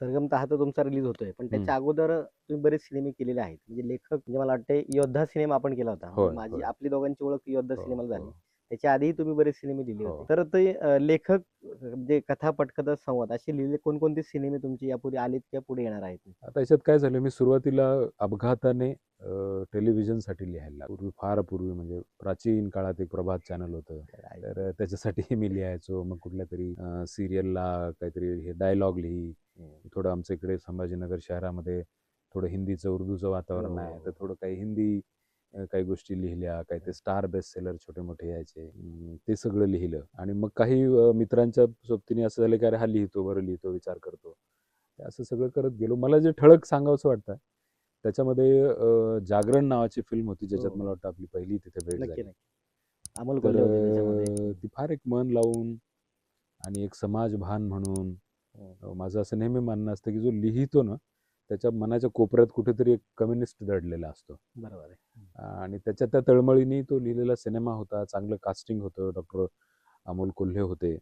सरगम हा तर तुमचा रिलीज होतोय. पण त्याच्या अगोदर तुम्ही बरेच सिनेमे केलेले आहेत. म्हणजे लेखक म्हणजे मला वाटतं योद्धा सिनेमा आपण केला होता. होय, माझी. आपली दोघांची ओळख योद्धा हो, सिनेमाला झाली. हो. त्याच्या आधीही तुम्ही बरेच सिनेमे लिहिले हो. होते. तर ते लेखक अं, जे कथा पटकथा संवाद असे लिहिलेले कोणकोणते सिनेमे तुमचे यापूर्वी आलेत किंवा पुढे येणार आहेत? आता याच्यात काय झालं मी सुरुवातीला अपघाताने टेलिव्हिजनसाठी लिहायला. पूर्वी फार पूर्वी म्हणजे प्राचीन काळात एक प्रभात चॅनल होतं. तर त्याच्यासाठी मी लिहायचो. मग कुठल्या तरी सिरियलला काहीतरी हे डायलॉग लिही. थोडं आमच्या इकडे संभाजीनगर शहरामध्ये थोडं हिंदीचं उर्दूचं वातावरण आहे. हो. तर थोडं काही हिंदी काही गोष्टी लिहिल्या. काही ते स्टार बेस्ट सेलर छोटे मोठे यायचे. ते सगळं लिहिलं. आणि मग काही मित्रांच्या सोबतीने असं झालं की अरे हा लिहितो बरं लिहितो विचार करतो. असं सगळं करत गेलो. मला जे ठळक सांगावंसं वाटतं त्याच्यामध्ये अं, जागरण नावाची फिल्म होती ज्याच्यात हो. मला वाटतं आपली पहिली तिथे भेट नक्की झाली. नक्की. अमोल तर कोल्हे होते त्याच्यामध्ये. अं, ती फार एक मन लावून आणि एक समाज भान म्हणून. अं, माझं असं नेहमी मानणं असतं की जो लिहितो ना त्याच्या मनाच्या कोपऱ्यात कुठेतरी एक कम्युनिस्ट दडलेला असतो. बरोबर आहे. आणि त्याच्या त्या तळमळीने तो लिहिलेला सिनेमा होता चांगलं कास्टिंग होतं डॉक्टर अमोल कोल्हे होते.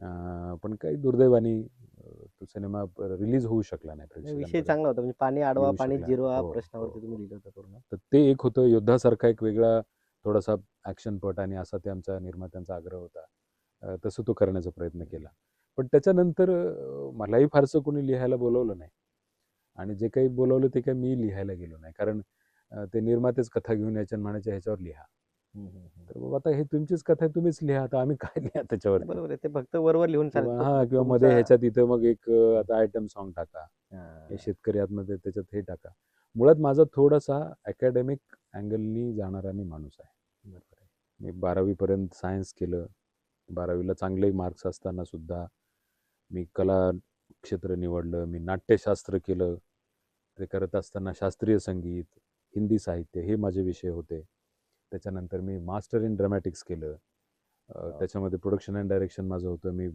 पण काही दुर्दैवाने तो सिनेमा रिलीज होऊ शकला नाही विषय. चांगला होता. म्हणजे पाणी आडवा पाणी. जिरवा हो, प्रश्नावरती हो, तुम्ही लिहिलं होतं पूर्ण. तर ते एक होतं. योद्धासारखा एक वेगळा थोडासा ॲक्शनपट आणि असा ते आमच्या निर्मात्यांचा आग्रह होता. तसं तो करण्याचा प्रयत्न केला. पण त्याच्यानंतर मलाही फारसं कोणी लिहायला बोलवलं नाही. आणि जे काही बोलवलं ते काही मी लिहायला गेलो नाही. कारण ते निर्मातेच कथा घेऊन यायच्या आणि म्हणायचे ह्याच्यावर लिहा. तर बाबा आता हे तुमचीच कथा आहे तुम्हीच लिहा आता आम्ही काय लिहा त्याच्यावर बरोबर आहे ते फक्त वरवर लिहून चालतं. हा किंवा तुमचा- मध्ये ह्याच्यात इथं मग एक अं, आता आयटम सॉन्ग टाका. हा. शेतकरी आतमध्ये त्याच्यात हे टाका. मुळात माझा थोडासा अकॅडमिक अँगलनी जाणारा मी माणूस आहे. मी बारावीपर्यंत सायन्स केलं. बारावीला चांगले मार्क्स असताना सुद्धा मी कला क्षेत्र निवडलं. मी नाट्यशास्त्र केलं. ते करत असताना शास्त्रीय संगीत हिंदी साहित्य हे माझे विषय होते. त्याच्यानंतर मी मास्टर इन ड्रॅमॅटिक्स केलं. त्याच्यामध्ये प्रोडक्शन अँड डायरेक्शन माझं होतं. मी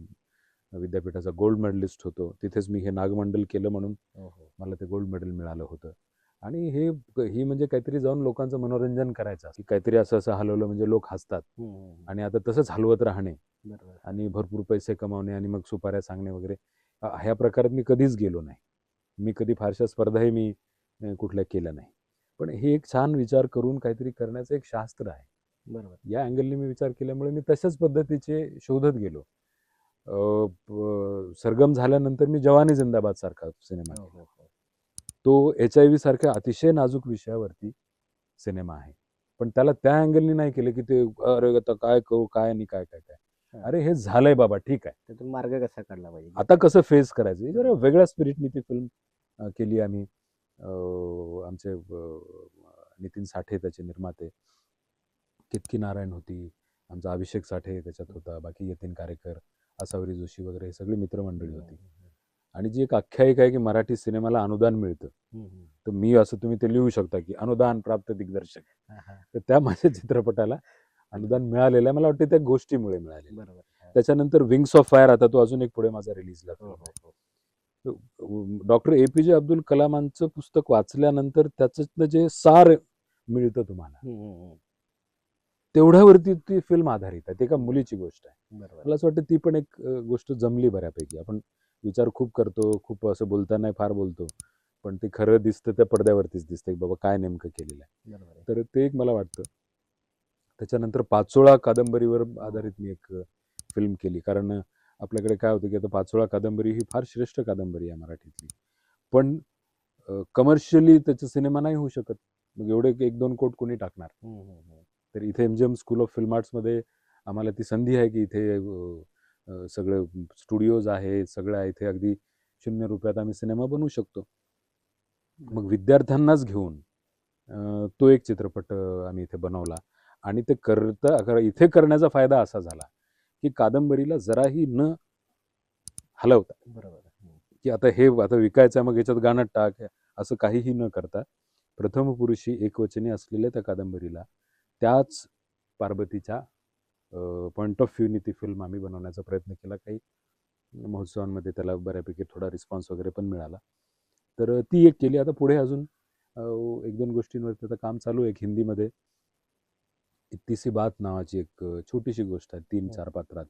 विद्यापीठाचा गोल्ड मेडलिस्ट होतो. तिथेच मी हे नागमंडल केलं म्हणून. मला ते गोल्ड मेडल मिळालं होतं. आणि हे ही म्हणजे काहीतरी जाऊन लोकांचं मनोरंजन करायचं की काहीतरी असं असं हलवलं म्हणजे लोक हसतात. आणि आता तसंच हलवत राहणे. आणि भरपूर पैसे कमावणे आणि मग सुपाऱ्या सांगणे वगैरे. ह्या प्रकारात मी कधीच गेलो नाही. मी कधी फारशा स्पर्धाही मी कुठल्या केल्या नाही. पण हे एक छान विचार करून काहीतरी करण्याचं एक शास्त्र आहे. बरोबर. या अँगलने मी विचार केल्यामुळे मी तशाच पद्धतीचे शोधत गेलो. सरगम झाल्यानंतर मी जवानी जिंदाबाद सारखा सिनेमा हो, हो, हो. तो एच आय व्ही सारख्या अतिशय नाजूक विषयावरती सिनेमा आहे. पण त्याला त्या अँगलनी नाही केलं की ते अरे आता काय करू काय आणि काय काय काय. अरे हे झालंय बाबा ठीक आहे. त्यातून मार्ग कसा काढला पाहिजे? आता कसं फेस करायचं? जरा वेगळ्या स्पिरिटनी ती फिल्म केली आम्ही. आमचे नितीन साठे त्याचे निर्माते. कितकी नारायण होती. आमचा अभिषेक साठे त्याच्यात होता. बाकी यतीन कारेकर आसावरी जोशी वगैरे हे सगळी मित्रमंडळी होती. आणि जी एक आख्यायिका आहे की मराठी सिनेमाला अनुदान मिळतं. तर मी असं तुम्ही ते लिहू शकता की अनुदान प्राप्त दिग्दर्शक. तर त्या माझ्या चित्रपटाला अनुदान मिळालेलं आहे. मला वाटतं त्या गोष्टीमुळे मिळाले. त्याच्यानंतर विंग्स ऑफ फायर आता तो अजून एक पुढे माझा रिलीजला हो, हो, हो. डॉक्टर ए पी जे अब्दुल कलामांचं पुस्तक वाचल्यानंतर त्याचं जे सार मिळतं तुम्हाला. तेवढ्यावरती ती फिल्म आधारित आहे ते एका मुलीची गोष्ट आहे. मला असं वाटतं ती पण एक गोष्ट जमली बऱ्यापैकी आपण विचार खूप करतो खूप असं बोलताना फार बोलतो पण ते खरं दिसतं त्या पडद्यावरतीच दिसतं की बाबा काय नेमकं केलेलं आहे. तर ते एक मला वाटतं त्याच्यानंतर पाचोळा कादंबरीवर आधारित मी एक फिल्म केली कारण आपल्याकडे काय होतं की आता पाचोळा कादंबरी ही फार श्रेष्ठ कादंबरी आहे मराठीतली. पण कमर्शियली त्याचा सिनेमा नाही होऊ शकत. मग एवढे एक दोन कोट कोणी टाकणार. तर इथे M G M school of film आर्ट्समध्ये आम्हाला ती संधी आहे की इथे सगळं स्टुडिओज आहेत सगळं आहे. इथे अगदी शून्य रुपयात आम्ही सिनेमा बनवू शकतो. मग विद्यार्थ्यांनाच घेऊन तो एक चित्रपट आम्ही इथे बनवला. आणि ते करता कर- इथे करण्याचा फायदा असा झाला. की कादंबरीला जराही न हलवता. बरोबर. की आता हे आता विकायचं आहे मग याच्यात गाणं टाक असं काहीही न करता प्रथम पुरुषी एकवचनी असलेल्या त्या कादंबरीला त्याच पार्वतीच्या पॉईंट ऑफ व्ह्यूनी ती फिल्म आम्ही बनवण्याचा प्रयत्न केला. काही महोत्सवांमध्ये त्याला बऱ्यापैकी थोडा रिस्पॉन्स वगैरे पण मिळाला. तर ती एक केली. आता पुढे अजून एक दोन गोष्टींवरती आता काम चालू आहे हिंदीमध्ये. इतनी सी बात नावाची एक छोटीशी गोष्ट आहे तीन हो. चार पात्रात.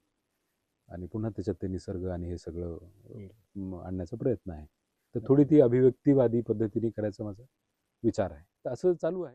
आणि पुन्हा त्याच्यात ते निसर्ग आणि हे सगळं आणण्याचा प्रयत्न आहे. तर थोडी ती अभिव्यक्तिवादी पद्धतीने करायचा माझा विचार आहे. तर असं चालू आहे.